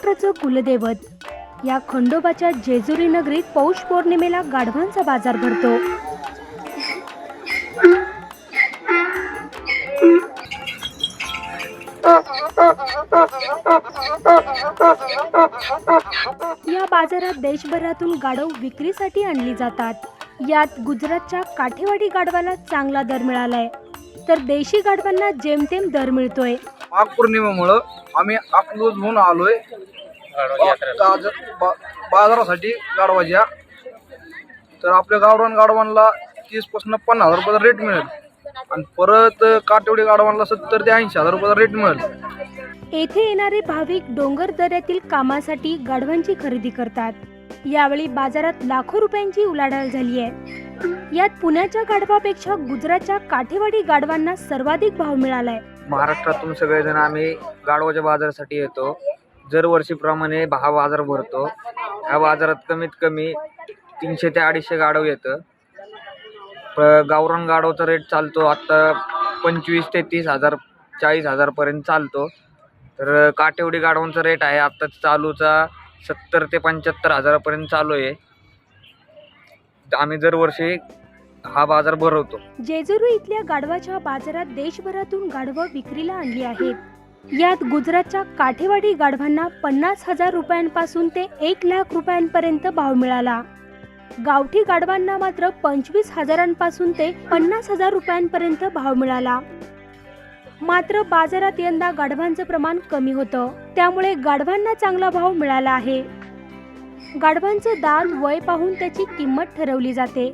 कुलदैवत. या खंडोबाच्या जेजुरी नगरीत पौष पौर्णिमेला गाढवांचा बाजार भरतो. या बाजारात देशभरातून गाढव विक्रीसाठी आणली जातात. यात गुजरातच्या काठेवाडी गाढवाला चांगला दर मिळालाय. तर देशी गाढवांना जेमतेम दर मिळतोय. माघ पौर्णिमेमुळं आम्ही अकलूजहून आलोय. बाज- बा- बाजारासाठी गाडवाच्या तर आपल्या गावरान गाडवांना तीसपासून पन्नास हजार रुपयाचा रेट मिळेल. आणि परत काटेवडी गाडवांना सत्तर ते ऐंशी हजार रुपयाचा रेट मिळेल. येथे येणारे भाविक डोंगर दऱ्यातील कामासाठी गाढवांची खरेदी करतात. यावेळी बाजारात लाखो रुपयांची उलाढाल झाली आहे यात पुण्याच्या गाढवापेक्षा गुजरातच्या काठेवाडी गाढवांना सर्वाधिक भाव मिळालाय. महाराष्ट्रातून सगळेजण आम्ही गाढवाच्या बाजारासाठी येतो. दरवर्षीप्रमाणे हा बाजार भरतो ह्या बाजारात कमीत कमी तीनशे ते अडीचशे गाढव येतं. गावरान गाढवचा रेट चालतो आत्ता पंचवीस ते तीस हजार चाळीस हजारपर्यंत चालतो. तर काटेवडी गाढवांचा रेट आहे आत्ता चालूचा सत्तर ते पंच्याहत्तर हजारापर्यंत चालू आहे. आम्ही दरवर्षी हा बाजार भरवतो. जेजुरी इथल्या गाढवाच्या बाजारात देशभरातून गाढवं विक्रीला आणली आहेत यात गुजरातच्या काठेवाडी गाढवांना पन्नास हजार रुपयांपासून ते एक लाख रुपयांपर्यंत भाव मिळाला. गावठी गाढवांना मात्र पंचवीस हजारांपासून ते पन्नास हजार रुपयांपर्यंत भाव मिळाला. मात्र बाजारात यंदा गाढवांचं प्रमाण कमी होतं. त्यामुळे गाढवांना चांगला भाव मिळाला आहे. गाढवांचं दान वय पाहून त्याची किंमत ठरवली जाते.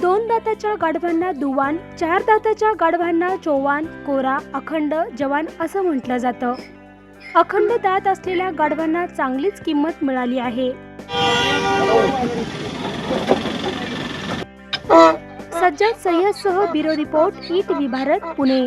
दोन दाताच्या गाढवांना दुवान चार दाताच्या गाढवांना चोवान कोरा अखंड जवान असं म्हटलं जातं. अखंड दात असलेल्या गाढवांना चांगलीच किंमत मिळाली आहे. Sajjad सय्यदसह bureau report E T V Bharat Pune.